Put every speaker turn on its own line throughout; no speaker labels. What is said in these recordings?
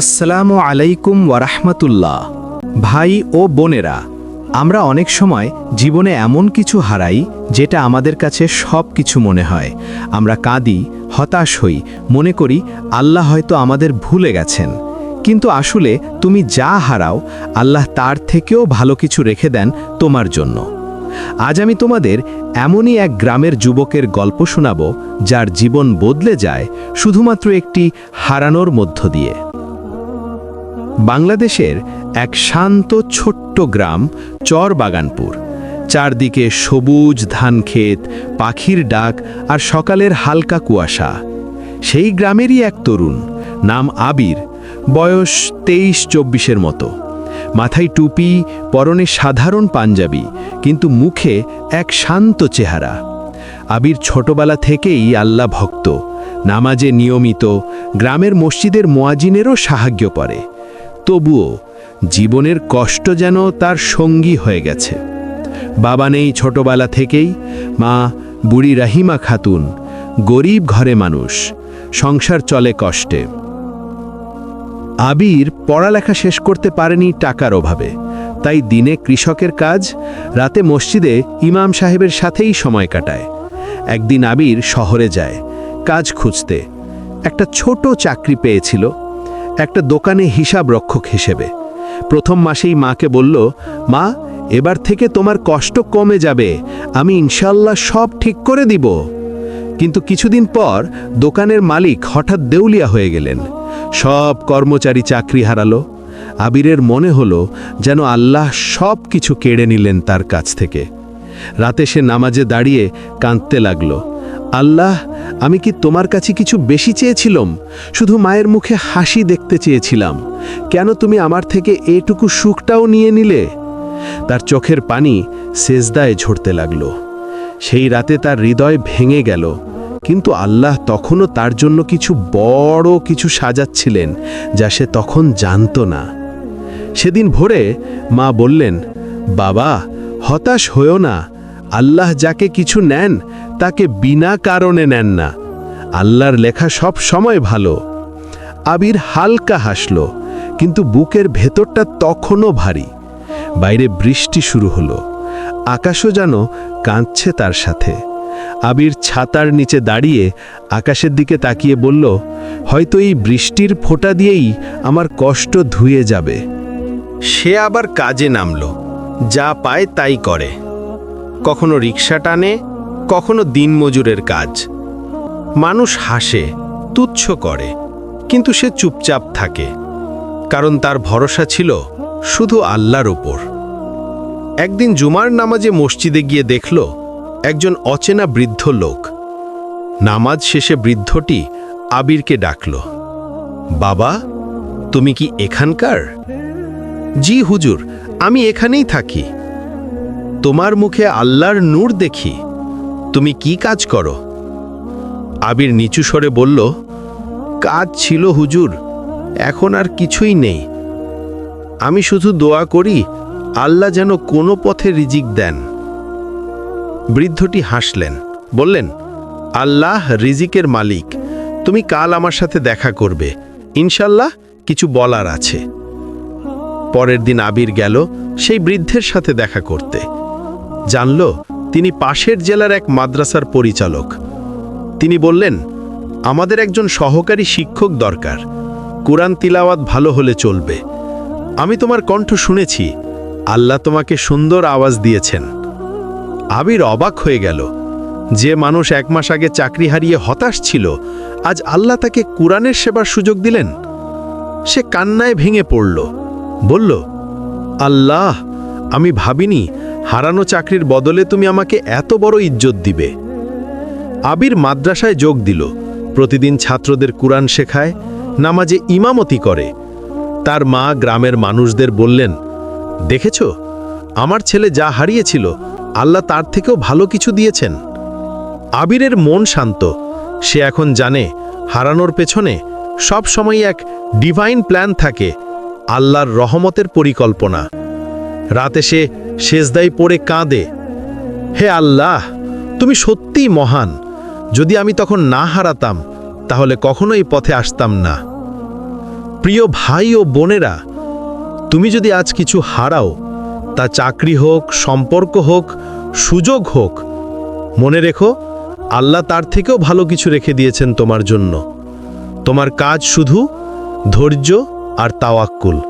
আসসালামু আলাইকুম ওয়ারাহমাতুল্লাহ। ভাই ও বোনেরা, আমরা অনেক সময় জীবনে এমন কিছু হারাই যেটা আমাদের কাছে সব কিছু মনে হয়। আমরা কাঁদি, হতাশ হই, মনে করি আল্লাহ হয়তো আমাদের ভুলে গেছেন। কিন্তু আসলে তুমি যা হারাও, আল্লাহ তার থেকেও ভালো কিছু রেখে দেন তোমার জন্য। আজ আমি তোমাদের এমনই এক গ্রামের যুবকের গল্প শোনাব, যার জীবন বদলে যায় শুধুমাত্র একটি হারানোর মধ্য দিয়ে। বাংলাদেশের এক শান্ত ছোট্ট গ্রাম চরবাগানপুর। চারদিকে সবুজ ধানক্ষেত পাখির ডাক আর সকালের হালকা কুয়াশা। সেই গ্রামেরই এক তরুণ, নাম আবির, বয়স তেইশ চব্বিশের মতো। মাথায় টুপি, পরনে সাধারণ পাঞ্জাবি, কিন্তু মুখে এক শান্ত চেহারা। আবির ছোটবেলা থেকেই আল্লাহ ভক্ত। নামাজে নিয়মিত, গ্রামের মসজিদের মোয়াজিনেরও সাহায্য করে। তবুও জীবনের কষ্ট যেন তার সঙ্গী হয়ে গেছে। বাবা নেই ছোটবেলা থেকেই, মা বুড়ি রাহিমা খাতুন, গরিব ঘরে মানুষ, সংসার চলে কষ্টে। আবির পড়ালেখা শেষ করতে পারেনি টাকার অভাবে, তাই দিনে কৃষকের কাজ, রাতে মসজিদে ইমাম সাহেবের সাথেই সময় কাটায়। একদিন আবির শহরে যায়, কাজ খুঁজতে। একটা ছোট চাকরি পেয়েছিল একটা দোকানে হিসাব রক্ষক হিসেবে। প্রথম মাসেই মাকে বলল, মা, এবার থেকে তোমার কষ্ট কমে যাবে, আমি ইনশাল্লাহ সব ঠিক করে দিব। কিন্তু কিছুদিন পর দোকানের মালিক হঠাৎ দেউলিয়া হয়ে গেলেন। সব কর্মচারী চাকরি হারালো। আবিরের মনে হলো যেন আল্লাহ সব কিছু কেড়ে নিলেন তার কাছ থেকে। রাতে সে নামাজে দাঁড়িয়ে কাঁদতে লাগল। আল্লাহ, আমি কি তোমার কাছে কিছু বেশি চেয়েছিলাম? শুধু মায়ের মুখে হাসি দেখতে চেয়েছিলাম। কেন তুমি আমার থেকে এটুকু সুখটাও নিয়ে নিলে? তার চোখের পানি সেজদায় ঝরতে লাগল। সেই রাতে তার হৃদয় ভেঙে গেল। কিন্তু আল্লাহ তখনও তার জন্য কিছু বড় কিছু সাজাচ্ছিলেন, যা সে তখন জানত না। সেদিন ভোরে মা বললেন, বাবা, হতাশ হয়েও না। আল্লাহ যাকে কিছু নেন তাকে বিনা কারণে নেন না। আল্লাহর লেখা সব সময় ভালো। আবির হালকা হাসল, কিন্তু বুকের ভেতরটা তখনও ভারী। বাইরে বৃষ্টি শুরু হলো। আকাশও যেন কাঁদছে তার সাথে। আবির ছাতার নিচে দাঁড়িয়ে আকাশের দিকে তাকিয়ে বলল, হয়তো এই বৃষ্টির ফোঁটা দিয়েই আমার কষ্ট ধুয়ে যাবে। সে আবার কাজে নামল। যা পায় তাই করে। কখনো রিক্সা টানে কখনো দিনমজুরের কাজ। মানুষ হাসে, তুচ্ছ করে, কিন্তু সে চুপচাপ থাকে, কারণ তার ভরসা ছিল শুধু আল্লাহর ওপর একদিন জুমার নামাজে মসজিদে গিয়ে দেখল, একজন অচেনা বৃদ্ধ লোক। নামাজ শেষে বৃদ্ধটি আবিরকে ডাকল, বাবা, তুমি কি এখানকার? জি হুজুর, আমি এখানেই থাকি। তোমার মুখে আল্লাহর নূর দেখি। তুমি কি কাজ করো? আবির নিচু স্বরে বলল, কাজ ছিল হুজুর, এখন আর কিছুই নেই। আমি শুধু দোয়া করি, আল্লাহ যেন কোনো পথে রিজিক দেন। বৃদ্ধটি হাসলেন, বললেন, আল্লাহ রিজিকের মালিক, তুমি কাল আমার সাথে দেখা করবে, ইনশাল্লাহ কিছু বলার আছে। পরের দিন আবির গেল, সেই বৃদ্ধের সাথে দেখা করতে। জানল তিনি পাশের জেলার এক মাদ্রাসার পরিচালক। তিনি বললেন, আমাদের একজন সহকারী শিক্ষক দরকার। কোরআন তিলাওয়াত ভালো হলে চলবে। আমি তোমার কণ্ঠ শুনেছি। আল্লাহ তোমাকে সুন্দর আওয়াজ দিয়েছেন। আবির অবাক হয়ে গেল। যে মানুষ এক মাস আগে চাকরি হারিয়ে হতাশ ছিল, আজ আল্লাহ তাকে কোরআনের সেবার সুযোগ দিলেন। সে কান্নায় ভেঙে পড়ল। বলল, আল্লাহ, আমি ভাবিনি হারানো চাকরির বদলে তুমি আমাকে এত বড় ইজ্জত দিবে। আবির মাদ্রাসায় যোগ দিল। প্রতিদিন ছাত্রদের কুরআন শেখায়, নামাজে ইমামতি করে। তার মা গ্রামের মানুষদের বললেন, দেখেছ? আমার ছেলে যা হারিয়েছিল, আল্লাহ তার থেকেও ভালো কিছু দিয়েছেন। আবিরের মন শান্ত। সে এখন জানে, হারানোর পেছনে সব সময় এক ডিভাইন প্ল্যান থাকে, আল্লাহর রহমতের পরিকল্পনা। রাতে সে সেজদাই পড়ে কাঁদে। হে আল্লাহ, তুমি সত্যিই মহান। যদি আমি তখন না হারাতাম, তাহলে কখনোই পথে আসতাম না।
প্রিয় ভাই ও বোনেরা, তুমি যদি আজ কিছু হারাও, তা চাকরি হোক, সম্পর্ক হোক, সুযোগ হোক, মনে রেখো, আল্লাহ তার থেকেও ভালো কিছু রেখে দিয়েছেন তোমার জন্য। তোমার কাজ শুধু ধৈর্য আর তাওয়াক্কুল।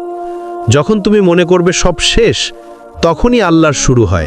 যখন তুমি মনে করবে সব শেষ তখনই আল্লাহর শুরু হয়।